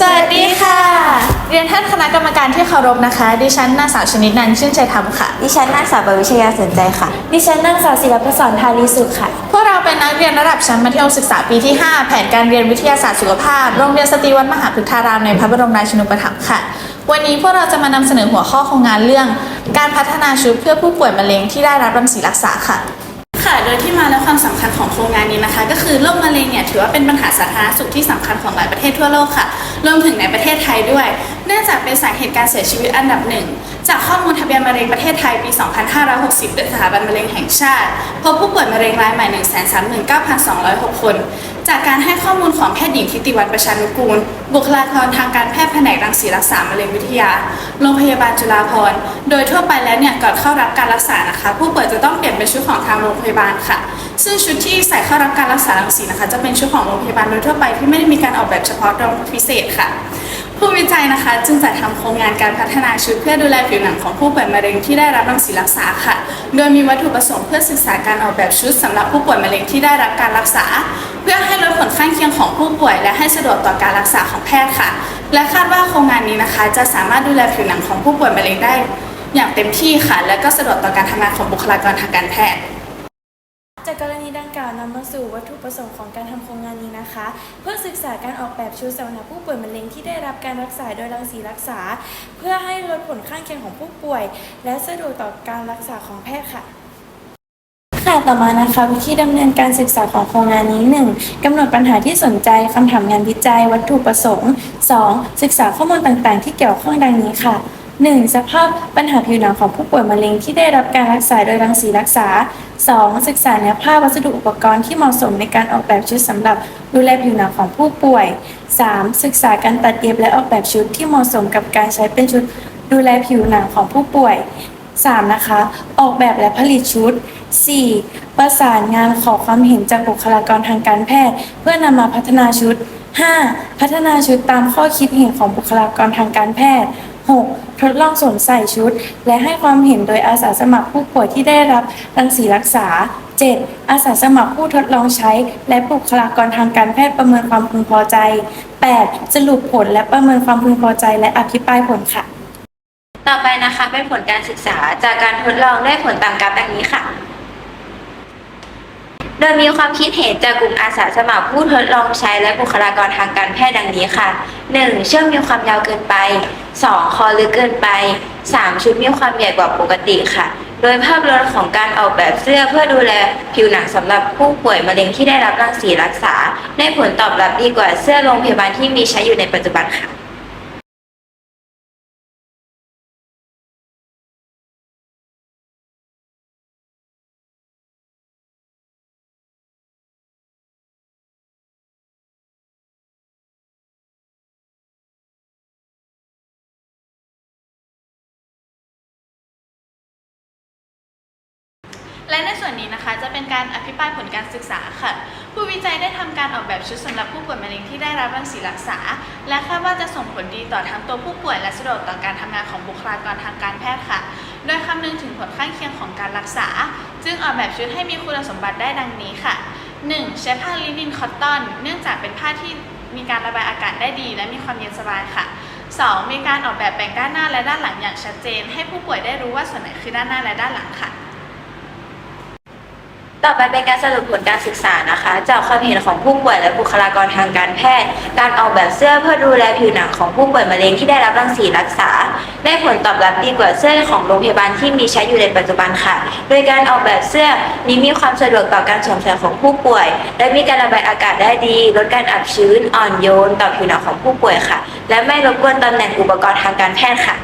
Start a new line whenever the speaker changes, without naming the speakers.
สวัสดีค่ะ เรียนท่านคณะกรรมการที่เคารพนะคะ ดิฉันนางสาวชนิดนันท์ชื่นใจธรรมค่ะ
ดิฉันนางสาวปวิชยาสนใจค่ะ
ดิฉันนางสาวศิลปศรทารีสุขค่ะ
พวกเราเป็นนักเรียนระดับชั้นมัธยมศึกษาปีที่ 5 แผนการเรียนวิทยาศาสตร์สุขภาพ โรงเรียนสตรีวัดมหาพฤกษารามในพระบรมราชินูปถัมภ์ค่ะ วันนี้พวกเราจะมานำเสนอหัวข้อโครงงานเรื่อง การพัฒนาชุดเพื่อผู้ป่วยมะเร็งที่ได้รับรังสีรักษาค่ะ ค่ะโดยที่มาและความสำคัญของโครงงานนี้นะคะ ก็คือโรคมะเร็งเนี่ยถือว่าเป็นปัญหาสาธารณสุขที่สำคัญของหลายประเทศทั่วโลกค่ะรวมถึงในประเทศไทยด้วยเนื่องจากเป็นสาเหตุการเสียชีวิตอันดับหนึ่ง จากข้อมูลทะเบียนมะเร็งประเทศไทยปี 2560โดยสถาบันมะเร็งแห่งชาติ พบผู้ป่วยมะเร็งรายใหม่ 139,206 คน จากการให้ข้อมูลของแพทย์หญิงทิติวัฒน์ประชานุกูล บุคลากรทางการแพทย์แผนกรังสีรักษามะเร็งวิทยา โรงพยาบาลจุฬาภรณ์ โดยทั่วไปแล้วเนี่ยก่อนเข้ารับการรักษานะคะ ผู้ป่วยจะต้องเปลี่ยนเป็นชุดของทางโรงพยาบาลค่ะ ซึ่งชุดที่ใส่เข้ารับการรักษารังสีนะคะ จะเป็นชุดของโรงพยาบาลโดยทั่วไปที่ไม่ได้มีการออกแบบเฉพาะรองพิเศษค่ะ ผู้วิจัยนะคะ จึงจัดทำโครงงานการพัฒนาชุดเพื่อดูแลผิวหนังของผู้ป่วยมะเร็งที่ได้รับรังสีรักษาค่ะ โดยมีวัตถุประสงค์เพื่อศึกษาการออกแบบชุดสำหรับผู้ป่วยมะเร็งที่ได้รับการรักษา เพื่อให้ลดผลข้างเคียงของผู้ป่วย และให้สะดวกต่อการรักษาของแพทย์ค่ะ และคาดว่าโครงงานนี้นะคะ จะสามารถดูแลผิวหนังของผู้ป่วยมะเร็งได้ อย่างเต็มที่ค่ะ และก็สะดวกต่อการทำงานของบุคลากรทางการแพทย์
จากกรณีดังกล่าวนำมาสู่วัตถุประสงค์ของการทำโครงงานนี้นะคะ เพื่อศึกษาการออกแบบชุดสำหรับผู้ป่วยมะเร็งที่ได้รับการรักษาโดยรังสีรักษา เพื่อให้ลดผลข้างเคียงของผู้ป่วย และสะดวกต่อการรักษาของแพทย์ค่ะค่ะต่อมานะคะวิธีดำเนินการศึกษาของโครงงานนี้ 1. กำหนดปัญหาที่สนใจคำถามงานวิจัย วัตถุประสงค์ 2. ศึกษาข้อมูลต่างๆ ที่เกี่ยวข้องดังนี้ค่ะ 1. สภาพปัญหาผิวหนังของผู้ป่วยมะเร็งที่ได้รับการรักษาโดยรังสีรักษา 2. ศึกษาเนื้อผ้าวัสดุอุปกรณ์ที่เหมาะสมในการออกแบบชุดสำหรับดูแลผิวหนังของผู้ป่วย 3. ศึกษาการตัดเย็บและออกแบบชุดที่เหมาะสมกับการใช้เป็นชุดดูแลผิวหนังของผู้ป่วย 3. นะคะ ออกแบบและผลิตชุด 4. ประสานงานขอความเห็นจากบุคลากรทางการแพทย์ เพื่อนำมาพัฒนาชุด 5. พัฒนาชุดตามข้อคิดเห็นของบุคลากรทางการแพทย์ 6. ทดลองสวมใส่ชุด และให้ความเห็นโดยอาสาสมัครผู้ป่วยที่ได้รับรังสีรักษา 7. อาสาสมัครผู้ทดลองใช้ และบุคลากรทางการแพทย์ประเมินความพึงพอใจ 8. สรุปผลและประเมินความพึงพอใจและอภิปรายผลค่ะ
ต่อไปนะคะเป็นผลการศึกษาจากการทดลองได้ผลตามกราฟดังนี้ค่ะ โดยมีความคิดเห็นจากกลุ่มอาสาสมัครผู้ทดลองใช้และบุคลากรทางการแพทย์ดังนี้ค่ะ 1. เชือกมีความยาวเกินไป 2. คอลึกเกินไป 3. ชุดมีความใหญ่กว่าปกติค่ะ โดยภาพรวมของการออกแบบเสื้อเพื่อดูแลผิวหนังสำหรับผู้ป่วยมะเร็งที่ได้รับรังสีรักษา ได้ผลตอบรับดีกว่าเสื้อโรงพยาบาลที่มีใช้อยู่ในปัจจุบันค่ะ
และในส่วนนี้นะคะจะเป็นการอภิปรายผลการศึกษาค่ะ ผู้วิจัยได้ทำการออกแบบชุดสำหรับผู้ป่วยมะเร็งที่ได้รับรังสีรักษา และคาดว่าจะส่งผลดีต่อทั้งตัวผู้ป่วยและสะดวกต่อการทำงานของบุคลากรทางการแพทย์ค่ะ โดยคำนึงถึงผลข้างเคียงของการรักษา จึงออกแบบชุดให้มีคุณสมบัติได้ดังนี้ค่ะ 1. ใช้ผ้าลินินคอตตอน เนื่องจากเป็นผ้าที่มีการระบายอากาศได้ดี และมีความเย็นสบายค่ะ 2. มีการออกแบบแบ่งด้านหน้าและด้านหลังอย่างชัดเจน ให้ผู้ป่วยได้รู้ว่าส่วนไหนคือด้านหน้าและด้านหลังค่ะ
ต่อไปเป็นการสรุปผลการศึกษานะคะ จากความเห็นของผู้ป่วยและบุคลากรทางการแพทย์ การออกแบบเสื้อเพื่อดูแลผิวหนังของผู้ป่วยมะเร็งที่ได้รับรังสีรักษาได้ผลตอบรับดีกว่าเสื้อของโรงพยาบาลที่มีใช้อยู่ในปัจจุบันค่ะ โดยการออกแบบเสื้อนี้มีความสะดวกต่อการสวมใส่ของผู้ป่วย และมีการระบายอากาศได้ดีลดการอับชื้นอ่อนโยนต่อผิวหนังของผู้ป่วยค่ะ และไม่รบกวนตำแหน่งอุปกรณ์ทางการแพทย์ค่ะ